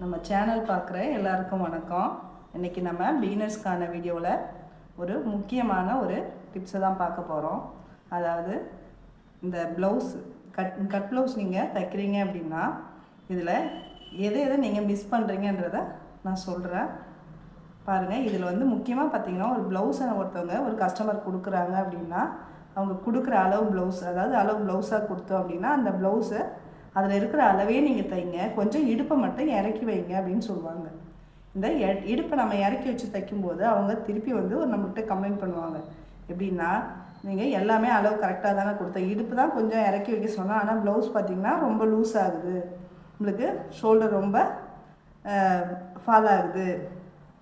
நம்ம சேனல் பார்க்குற எல்லாருக்கும் வணக்கம். இன்றைக்கி நம்ம பீனர்ஸ்க்கான வீடியோவில் ஒரு முக்கியமான ஒரு டிப்ஸை தான் பார்க்க போகிறோம் அதாவது இந்த ப்ளவுஸ் கட் கட் ப்ளவுஸ் நீங்கள் தைக்கிறீங்க அப்படின்னா இதில் எதை எதை நீங்கள் மிஸ் பண்ணுறீங்கன்றத நான் சொல்கிறேன் பாருங்கள் இதில் வந்து முக்கியமாக பார்த்தீங்கன்னா ஒரு ப்ளவுஸை ஒருத்தவங்க ஒரு கஸ்டமர் கொடுக்குறாங்க அப்படின்னா அவங்க கொடுக்குற அளவு ப்ளவுஸ் அதாவது அளவு ப்ளவுஸாக கொடுத்தோம் அப்படின்னா அந்த ப்ளவுஸை அதில் இருக்கிற அளவே நீங்கள் தைங்க. கொஞ்சம் இடுப்பை மட்டும் இறக்கி வைங்க அப்படின்னு சொல்லுவாங்க. இந்த இடுப்பை நம்ம இறக்கி வச்சு தைக்கும்போது அவங்க திருப்பி வந்து ஒரு நம்மகிட்ட கம்ப்ளைண்ட் பண்ணுவாங்க. எப்படின்னா நீங்கள் எல்லாமே அளவு கரெக்டாக தானே கொடுத்தேன் இடுப்பு தான் கொஞ்சம் இறக்கி வைக்க சொன்னால் ஆனால் ப்ளவுஸ் பார்த்திங்கன்னா ரொம்ப லூஸ் ஆகுது. உங்களுக்கு ஷோல்டர் ரொம்ப ஃபால் ஆகுது.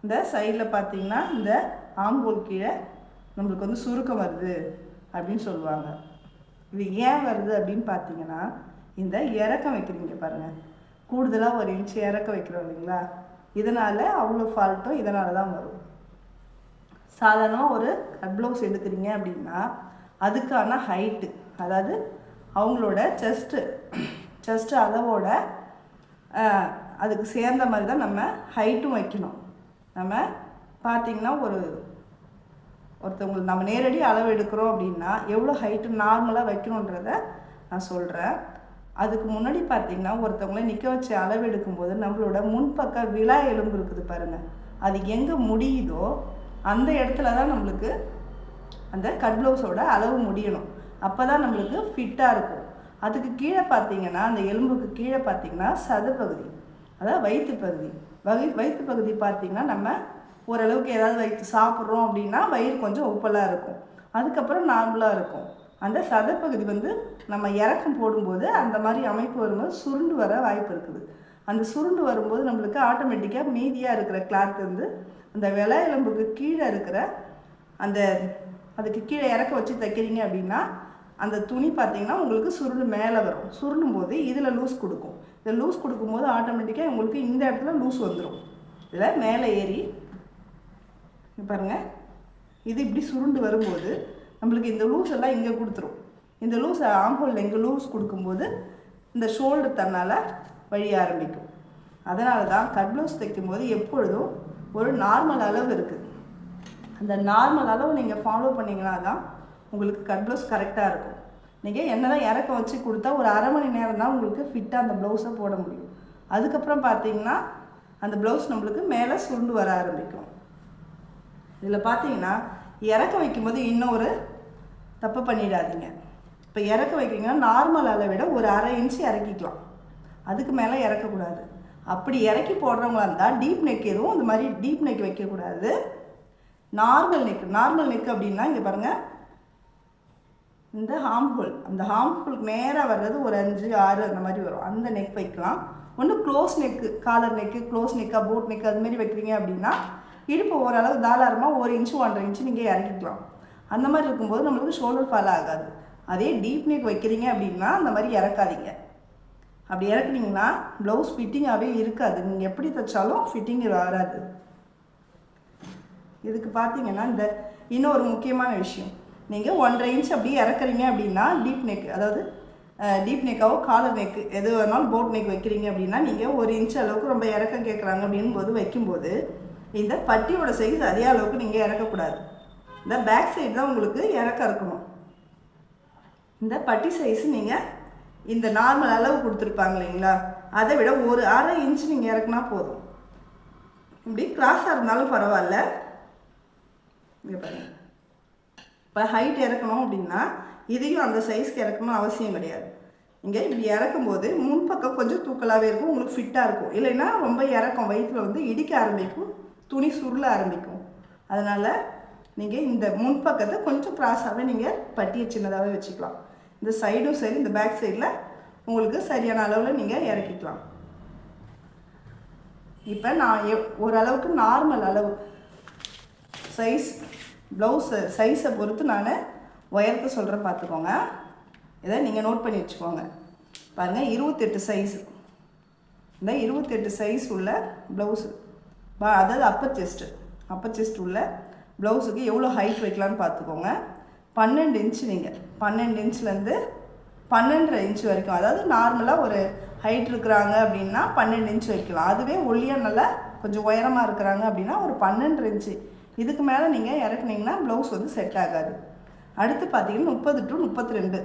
இந்த சைடில் பார்த்தீங்கன்னா இந்த ஆம்போல் கீழே நம்மளுக்கு வந்து சுருக்கம் வருது அப்படின்னு சொல்லுவாங்க. இது ஏன் வருது அப்படின்னு பார்த்தீங்கன்னா இந்த இறக்கம் வைக்கிறீங்க பாருங்கள் கூடுதலாக ஒரு இன்ச்சு இறக்க வைக்கிறோம் இல்லைங்களா? இதனால் அவ்வளோ ஃபால்ட்டும் இதனால தான் வரும். சாதாரணமாக ஒரு கட் ப்ளவுஸ் எடுக்கிறீங்க அப்படின்னா அதுக்கான ஹைட்டு அதாவது அவங்களோட செஸ்ட்டு செஸ்ட் அளவோட அதுக்கு சேர்ந்த மாதிரி தான் நம்ம ஹைட்டும் வைக்கணும். நம்ம பார்த்திங்கன்னா ஒரு ஒருத்தவங்களுக்கு நம்ம நேரடி அளவு எடுக்கிறோம் அப்படின்னா எவ்வளோ ஹைட்டு நார்மலாக வைக்கணுன்றத நான் சொல்கிறேன் அதுக்கு முன்னாடி பார்த்தீங்கன்னா ஒருத்தவங்கள நிற்க வச்சு அளவு எடுக்கும்போது நம்மளோட முன்பக்க விழா எலும்பு இருக்குது பாருங்கள் அது எங்கே முடியுதோ அந்த இடத்துல தான் நம்மளுக்கு அந்த கட் ப்ளவுஸோட அளவு முடியணும். அப்போ தான் நம்மளுக்கு ஃபிட்டாக இருக்கும். அதுக்கு கீழே பார்த்தீங்கன்னா அந்த எலும்புக்கு கீழே பார்த்தீங்கன்னா சதப்பகுதி அதாவது வயிற்று பகுதி. வகை வயிற்று பகுதி பார்த்தீங்கன்னா நம்ம ஓரளவுக்கு ஏதாவது வயிற்று சாப்பிட்றோம் அப்படின்னா வயிறு கொஞ்சம் உப்பலாக இருக்கும். அதுக்கப்புறம் நார்மலாக இருக்கும். அந்த சதப்பகுதி வந்து நம்ம இறக்கம் போடும்போது அந்த மாதிரி அமைப்பு வரும்போது சுருண்டு வர வாய்ப்பு இருக்குது. அந்த சுருண்டு வரும்போது நம்மளுக்கு ஆட்டோமேட்டிக்காக மீதியாக இருக்கிற கிளாத் வந்து அந்த விலை எலும்புக்கு கீழே இருக்கிற அந்த அதுக்கு கீழே இறக்க வச்சு தைக்கிறீங்க அப்படின்னா அந்த துணி பார்த்தீங்கன்னா உங்களுக்கு சுருண்டு மேலே வரும். சுருண்டும் போது இதில் லூஸ் கொடுக்கும். இதில் லூஸ் கொடுக்கும்போது ஆட்டோமேட்டிக்காக உங்களுக்கு இந்த இடத்துல லூஸ் வந்துடும் இதில் மேலே ஏறி பாருங்கள் பாருங்க. இது இப்படி சுருண்டு வரும்போது நம்மளுக்கு இந்த லூஸ் எல்லாம் இங்கே கொடுத்துரும். இந்த லூஸ் ஆம்ஹோலில் இங்கே லூஸ் கொடுக்கும்போது இந்த ஷோல்டர் தன்னால் வழிய ஆரம்பிக்கும். அதனால தான் கட் ப்ளவுஸ் தைக்கும்போது எப்பொழுதும் ஒரு நார்மல் அளவு இருக்குது அந்த நார்மல் அளவு நீங்கள் ஃபாலோ பண்ணிங்கன்னா தான் உங்களுக்கு கட் ப்ளவுஸ் கரெக்டாக இருக்கும். நீங்கள் என்ன தான் இறக்க வச்சு கொடுத்தா ஒரு அரை மணி நேரம் தான் உங்களுக்கு ஃபிட்டாக அந்த ப்ளவுஸை போட முடியும். அதுக்கப்புறம் பார்த்தீங்கன்னா அந்த ப்ளவுஸ் நம்மளுக்கு மேலே சுருண்டு வர ஆரம்பிக்கும். இதில் பார்த்தீங்கன்னா இறக்க வைக்கும்போது இன்னும் ஒரு தப்பு பண்ணிடாதீங்க. இப்போ இறக்க வைக்கிறீங்கன்னா நார்மல் அளவை விட ஒரு அரை இன்ச்சு இறக்கிக்கலாம். அதுக்கு மேலே இறக்கக்கூடாது. அப்படி இறக்கி போடுறவங்களா இருந்தால் டீப் நெக் எதுவும் இந்த மாதிரி டீப் நெக் வைக்கக்கூடாது. நார்மல் நெக் நார்மல் நெக் அப்படின்னா இங்கே பாருங்கள் இந்த ஹார்ம் அந்த ஹார்ம் நேராக வர்றது ஒரு அஞ்சு ஆறு அந்த மாதிரி வரும். அந்த நெக் வைக்கலாம். ஒன்று close neck collar neck close நெக்கா boat neck அது மாதிரி வைக்கிறீங்க அப்படின்னா இடுப்பு ஓரளவு தாராளமாக ஒரு இன்ச்சு ஒன்றரை இன்ச்சு நீங்கள் இறக்கிக்கலாம். அந்த மாதிரி இருக்கும்போது நம்மளுக்கு ஷோல்டர் ஃபால் ஆகாது. அதே டீப் நெக் வைக்கிறீங்க அப்படின்னா அந்த மாதிரி இறக்காதீங்க. அப்படி இறக்குனீங்கன்னா ப்ளவுஸ் ஃபிட்டிங்காகவே இருக்காது. நீங்கள் எப்படி தைச்சாலும் ஃபிட்டிங் வராது. இதுக்கு பார்த்தீங்கன்னா இந்த இன்னொரு முக்கியமான விஷயம். நீங்கள் ஒன்றரை இன்ச் அப்படி இறக்குறீங்க அப்படின்னா டீப் நெக் அதாவது டீப் நெக்காவோ காலர் நெக் எது வேணாலும் போட் நெக் வைக்கிறீங்க அப்படின்னா நீங்கள் ஒரு இன்ச் அளவுக்கு ரொம்ப இறக்கம் கேட்குறாங்க அப்படின் போது வைக்கும்போது இந்த பட்டியோட சைஸ் அதே அளவுக்கு நீங்கள் இறக்கக்கூடாது. இந்த பேக் சைடு தான் உங்களுக்கு இறக்க இருக்கணும். இந்த பட்டி சைஸ் நீங்கள் இந்த நார்மல் அளவு கொடுத்துருப்பாங்க இல்லைங்களா? அதை விட ஒரு அரை இன்ச் நீங்கள் இறக்குனா போதும். இப்படி கிராஸாக இருந்தாலும் பரவாயில்ல. இங்கே இப்போ ஹைட் இறக்கணும் அப்படின்னா இதையும் அந்த சைஸ்க்கு இறக்கணும் அவசியம் கிடையாது. இங்கே இப்படி இறக்கும்போது முன்பக்கம் கொஞ்சம் தூக்கலாகவே இருக்கும் உங்களுக்கு ஃபிட்டாக இருக்கும். இல்லைன்னா ரொம்ப இறக்கும் வயிற்றில் வந்து இடிக்க ஆரம்பிக்கும். துணி சுருள ஆரம்பிக்கும். அதனால் நீங்கள் இந்த முன்பக்கத்தை கொஞ்சம் ப்ராஸாகவே நீங்கள் பட்டியை சின்னதாகவே வச்சுக்கலாம். இந்த சைடும் சரி இந்த பேக் சைடில் உங்களுக்கு சரியான அளவில் நீங்கள் இறக்கிக்கலாம். இப்போ நான் எவ்- ஓரளவுக்கு நார்மல் அளவு சைஸ் ப்ளவுஸு சைஸை பொறுத்து நான் உயரத்தை சொல்கிறேன் பார்த்துக்கோங்க இதை நீங்கள் நோட் பண்ணி வச்சுக்கோங்க. பாருங்கள் இருபத்தெட்டு சைஸ் இந்த இருபத்தெட்டு சைஸ் உள்ள ப்ளவுஸு பா அதாவது அப்பர் செஸ்ட்டு அப்பர் செஸ்ட் உள்ள ப்ளவுஸுக்கு எவ்வளோ ஹைட் வைக்கலான்னு பார்த்துக்கோங்க. பன்னெண்டு இன்ச்சு நீங்கள் பன்னெண்டு இன்ச்லேருந்து பன்னெண்டரை இன்ச் வரைக்கும். அதாவது நார்மலாக ஒரு ஹைட் இருக்கிறாங்க அப்படின்னா பன்னெண்டு இன்ச்சு வைக்கலாம். அதுவே ஒல்லியாக நல்லா கொஞ்சம் உயரமாக இருக்கிறாங்க அப்படின்னா ஒரு பன்னெண்டு இன்ச்சு இதுக்கு மேலே நீங்கள் இறக்குனீங்கன்னா ப்ளவுஸ் வந்து செட் ஆகாது. அடுத்து பார்த்தீங்கன்னா முப்பது டு முப்பத்தி ரெண்டு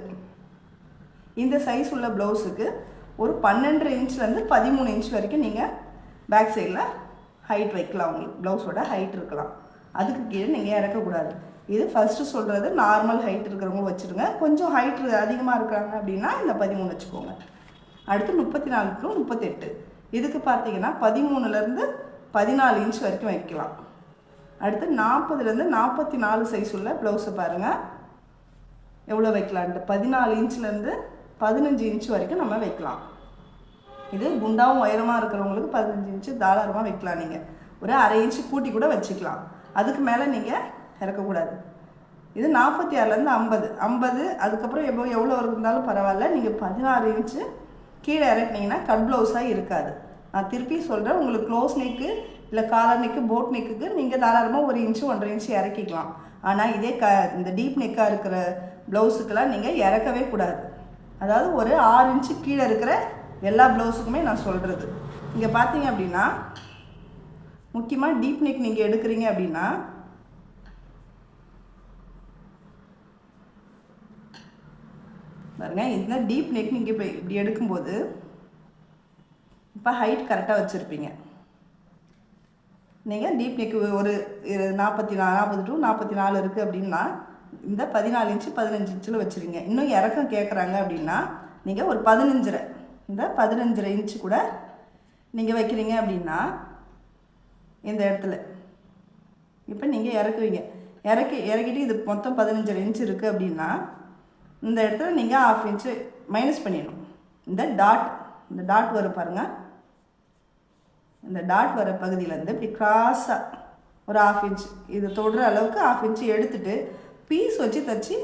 இந்த சைஸ் உள்ள ப்ளவுஸுக்கு ஒரு பன்னெண்டு இன்ச்லேருந்து பதிமூணு இன்ச் வரைக்கும் நீங்கள் பேக் சைடில் ஹைட் வைக்கலாம். உங்களுக்கு ப்ளவுஸோட ஹைட் இருக்கலாம். அதுக்கு கீழே நீங்கள் இறக்கக்கூடாது. இது ஃபஸ்ட்டு சொல்கிறது நார்மல் ஹைட் இருக்கிறவங்க வச்சுருங்க. கொஞ்சம் ஹைட் அதிகமாக இருக்கிறாங்க அப்படின்னா இந்த பதிமூணு வச்சுக்கோங்க. அடுத்து முப்பத்தி நாலு டு முப்பத்தெட்டு. இதுக்கு பார்த்தீங்கன்னா பதிமூணுலேருந்து பதினாலு இன்ச் வரைக்கும் வைக்கலாம். அடுத்து நாற்பதுலேருந்து நாற்பத்தி நாலு சைஸ் உள்ள ப்ளவுஸை பாருங்கள் எவ்வளோ வைக்கலான்ட்டு பதினாலு இன்ச்லேருந்து பதினஞ்சு இன்ச் வரைக்கும் நம்ம வைக்கலாம். இது குண்டாவும் உயரமாக இருக்கிறவங்களுக்கு பதினஞ்சு இன்ச்சு தாராளமாக வைக்கலாம் நீங்கள் ஒரு அரை இன்ச்சு கூட்டி கூட வச்சுக்கலாம். அதுக்கு மேலே நீங்கள் இறக்கக்கூடாது. இது நாற்பத்தி ஆறுலேருந்து ஐம்பது. ஐம்பது அதுக்கப்புறம் எவ்வளோ எவ்வளோ இருந்தாலும் பரவாயில்ல. நீங்கள் பதினாறு இன்ச்சு கீழே இறக்குனீங்கன்னா கட் ப்ளவுஸாக இருக்காது. நான் திருப்பி சொல்கிறேன் உங்களுக்கு க்ளோஸ் நெக்கு இல்லை காலர் நெக்கு போட் நெக்குக்கு நீங்கள் தாராளமாக ஒரு இன்ச்சு ஒன்றரை இன்ச்சு இறக்கிக்கலாம். ஆனால் இதே க இந்த டீப் நெக்காக இருக்கிற ப்ளவுஸுக்கெல்லாம் நீங்கள் இறக்கவே கூடாது. அதாவது ஒரு ஆறு இன்ச்சு கீழே இருக்கிற எல்லா ப்ளவுஸுக்குமே நான் சொல்கிறது இங்கே பார்த்தீங்க அப்படின்னா முக்கியமாக டீப் நெக் நீங்கள் எடுக்கிறீங்க அப்படின்னா பாருங்க இந்த டீப் நெக் நீங்கள் இப்போ இப்படி எடுக்கும்போது இப்போ ஹைட் கரெக்டாக வச்சுருப்பீங்க. நீங்கள் டீப் நெக் ஒரு நாற்பத்தி நா நாற்பது டூ நாற்பத்தி நாலு இருக்குது அப்படின்னா இந்த பதினாலு இன்ச்சு பதினஞ்சு இன்ச்சில் வச்சுருங்க. இன்னும் இறக்கம் கேட்குறாங்க அப்படின்னா நீங்கள் ஒரு பதினஞ்சரை இந்த பதினஞ்சரை இன்ச்சு கூட நீங்கள் வைக்கிறீங்க அப்படின்னா இந்த இடத்துல. இப்போ நீங்கள் இறக்குவீங்க. இறக்கி இறக்கிட்டு இது மொத்தம் பதினஞ்சரை இன்ச் இருக்குது அப்படின்னா இந்த இடத்துல நீங்கள் ஆஃப் இன்ச்சு மைனஸ் பண்ணிடணும். இந்த டாட் இந்த டாட் வர பாருங்கள் இந்த டாட் வர பகுதியிலேருந்து இப்படி க்ராஸாக ஒரு ஆஃப் இன்ச் இது தொடுற அளவுக்கு ஆஃப் இன்ச்சு எடுத்துகிட்டு பீஸ் வச்சு தச்சு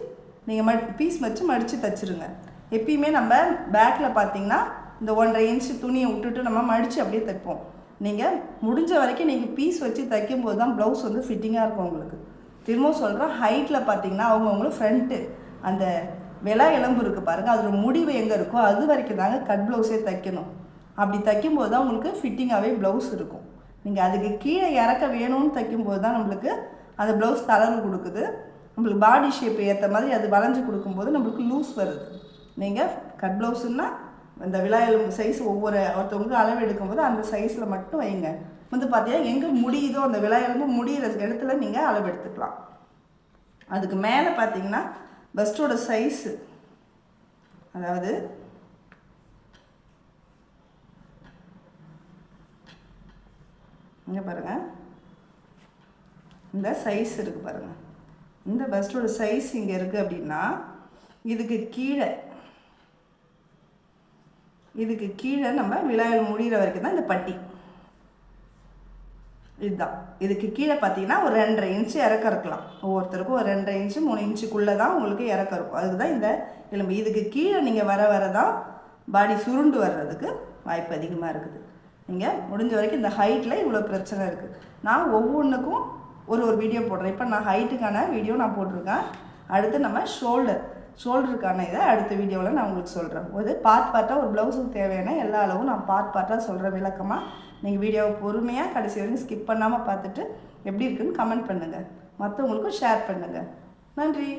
நீங்கள் ம பீஸ் வச்சு மடித்து தைச்சிருங்க. எப்பயுமே நம்ம பேக்கில் பார்த்தீங்கன்னா இந்த ஒன்றரை இன்ச்சு துணியை விட்டுட்டு நம்ம மடித்து அப்படியே தைப்போம். நீங்கள் முடிஞ்ச வரைக்கும் நீங்கள் பீஸ் வச்சு தைக்கும்போது தான் ப்ளவுஸ் வந்து ஃபிட்டிங்காக இருக்கும் உங்களுக்கு. திரும்பவும் சொல்கிறேன் ஹைட்டில் பார்த்தீங்கன்னா அவங்கவுங்களும் ஃப்ரண்ட்டு அந்த விலா எலும்பு இருக்குது பாருங்கள் அதோட முடிவு எங்கே இருக்கோ அது வரைக்கும் தாங்க கட் ப்ளவுஸே தைக்கணும். அப்படி தைக்கும்போது தான் உங்களுக்கு ஃபிட்டிங்காகவே ப்ளவுஸ் இருக்கும். நீங்கள் அதுக்கு கீழே இறக்க வேணும்னு தைக்கும்போது தான் நம்மளுக்கு அந்த ப்ளவுஸ் தளர்வு கொடுக்குது. நம்மளுக்கு பாடி ஷேப் ஏற்ற மாதிரி அது வளைஞ்சு கொடுக்கும்போது நம்மளுக்கு லூஸ் வருது. நீங்கள் கட் ப்ளவுஸுன்னா இந்த விழா எலும்பு சைஸ் ஒவ்வொரு ஒருத்தவங்களுக்கு அளவு எடுக்கும்போது அந்த சைஸில் மட்டும் வைங்க. வந்து பார்த்தீங்கன்னா எங்கே முடியுதோ அந்த விழா எலும்பு முடியிற இடத்துல நீங்கள் அளவு எடுத்துக்கலாம். அதுக்கு மேலே பார்த்தீங்கன்னா பெஸ்ட்டோட சைஸு அதாவது இங்கே பாருங்கள் இந்த சைஸ் இருக்குது பாருங்கள் இந்த பஸ்டோட சைஸ் இங்கே இருக்குது அப்படின்னா இதுக்கு கீழே இதுக்கு கீழே நம்ம விழாவில் முடிகிற வரைக்கும் தான் இந்த பட்டி. இதுதான். இதுக்கு கீழே பார்த்தீங்கன்னா ஒரு ரெண்டரை இன்ச்சு இறக்க இருக்கலாம். ஒவ்வொருத்தருக்கும் ஒரு ரெண்டரை இன்ச்சு மூணு இன்ச்சுக்குள்ளே தான் உங்களுக்கு இறக்க இருக்கும். அதுக்கு தான் இந்த எலும்பு. இதுக்கு கீழே நீங்கள் வர வர தான் பாடி சுருண்டு வர்றதுக்கு வாய்ப்பு அதிகமாக இருக்குது. நீங்கள் முடிஞ்ச வரைக்கும் இந்த ஹைட்டில் இவ்வளோ பிரச்சனை இருக்குது நான் ஒவ்வொன்றுக்கும் ஒரு ஒரு வீடியோ போடுறேன். இப்போ நான் ஹைட்டுக்கான வீடியோ நான் போட்டிருக்கேன். அடுத்து நம்ம ஷோல்டர் ஷோல்டருக்கான இதை அடுத்த வீடியோவில் நான் உங்களுக்கு சொல்கிறேன் ஒரு பார்ட் பார்ட்டாக ஒரு ப்ளவுஸுக்கு தேவையான எல்லா அளவும் நான் பார்ட் பார்ட்டாக சொல்கிறேன் விளக்கமாக நீங்கள் வீடியோவை பொறுமையாக கடைசி வரைக்கும் ஸ்கிப் பண்ணாமல் பார்த்துட்டு எப்படி இருக்குன்னு கமெண்ட் பண்ணுங்கள் மற்றவங்களுக்கும் ஷேர் பண்ணுங்கள் நன்றி.